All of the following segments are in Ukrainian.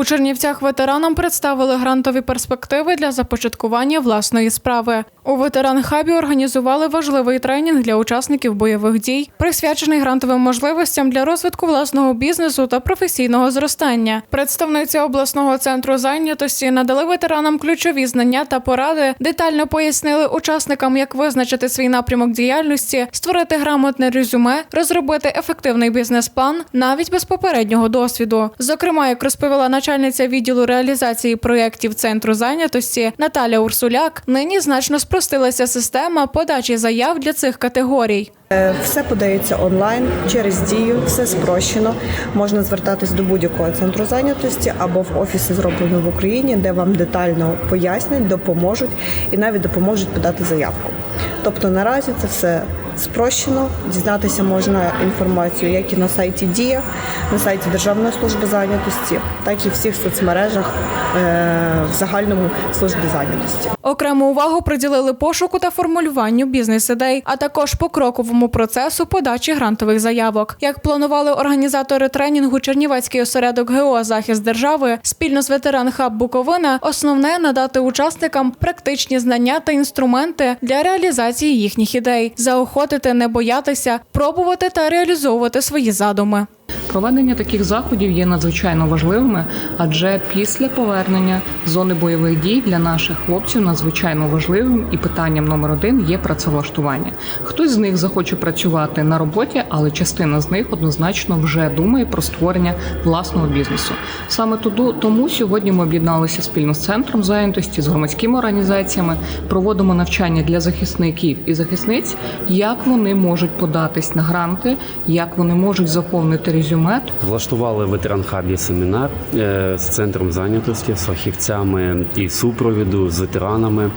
У Чернівцях ветеранам представили грантові перспективи для започаткування власної справи. У ветеран хабі організували важливий тренінг для учасників бойових дій, присвячений грантовим можливостям для розвитку власного бізнесу та професійного зростання. Представниця обласного центру зайнятості надали ветеранам ключові знання та поради, детально пояснили учасникам, як визначити свій напрямок діяльності, створити грамотне резюме, розробити ефективний бізнес-план навіть без попереднього досвіду. Зокрема, як розповіла начальниця відділу реалізації проєктів центру зайнятості Наталя Урсуляк, нині значно спростилася система подачі заяв для цих категорій. Е, Все подається онлайн через дію, все спрощено. Можна звертатись до будь-якого центру зайнятості або в офіси зроблено в Україні, де вам детально пояснять, допоможуть і навіть допоможуть подати заявку. Тобто наразі це все спрощено. Дізнатися можна інформацію як і на сайті Дія, на сайті Державної служби зайнятості, так і в всіх соцмережах е, в загальному службі зайнятості. Окрему увагу приділили пошуку та формулюванню бізнес-ідей, а також покроковому процесу подачі грантових заявок. Як планували організатори тренінгу Чернівецький осередок ГО захист держави спільно з ветеран хаб Буковина, основне надати учасникам практичні знання та інструменти для реалізації їхніх ідей, заохотити, не боятися, пробувати та реалізовувати свої задуми. Проведення таких заходів є надзвичайно важливими, адже після повернення зони бойових дій для наших хлопців надзвичайно важливим і питанням номер один є працевлаштування. Хтось з них захоче працювати на роботі, але частина з них однозначно вже думає про створення власного бізнесу. Саме тому сьогодні ми об'єдналися спільно з центром зайнятості з громадськими організаціями, проводимо навчання для захисників і захисниць, як вони можуть податись на гранти, як вони можуть заповнити резюме. Влаштували в ветеран хабі семінар е, з центром зайнятості, з фахівцями і супровіду з ветеранами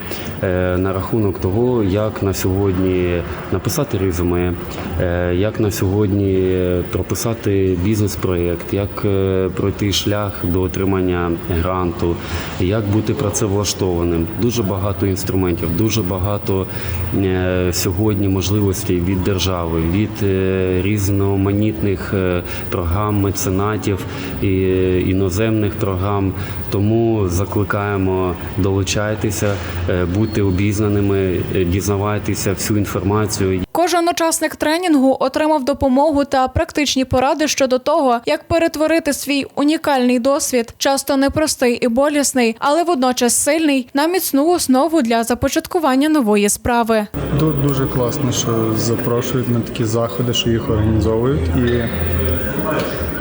е, на рахунок того, як на сьогодні написати резюме, е, як на сьогодні прописати бізнес-проєкт, як пройти шлях до отримання гранту, як бути працевлаштованим. Дуже багато інструментів, дуже багато сьогодні можливостей від держави, від різноманітних програм меценатів і іноземних програм. Тому закликаємо долучайтеся, е, бути обізнаними, е, дізнавайтеся всю інформацію. Кожен учасник тренінгу отримав допомогу та практичні поради щодо того, як перетворити свій унікальний досвід, часто непростий і болісний, але водночас сильний, на міцну основу для започаткування нової справи. Тут дуже класно, що запрошують на такі заходи, що їх організовують, і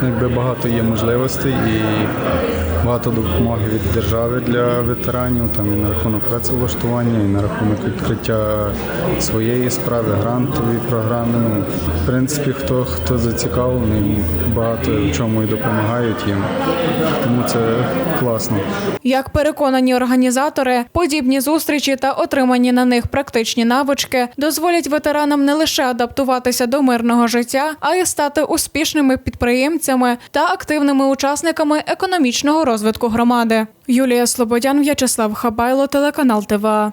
якби багато є можливостей і багато допомоги від держави для ветеранів, там і на рахунок працевлаштування, і на рахунок відкриття своєї справи, грантової програми. Ну, в принципі, хто хто зацікавлений, багато в чому і допомагають їм. Тому це класно. Як переконані організатори, подібні зустрічі та отримані на них практичні навички дозволять ветеранам не лише адаптуватися до мирного життя, а й стати успішними підприємцями та активними учасниками економічного розвитку громади. Юлія Слободян, В'ячеслав Хабайло, телеканал ТВА.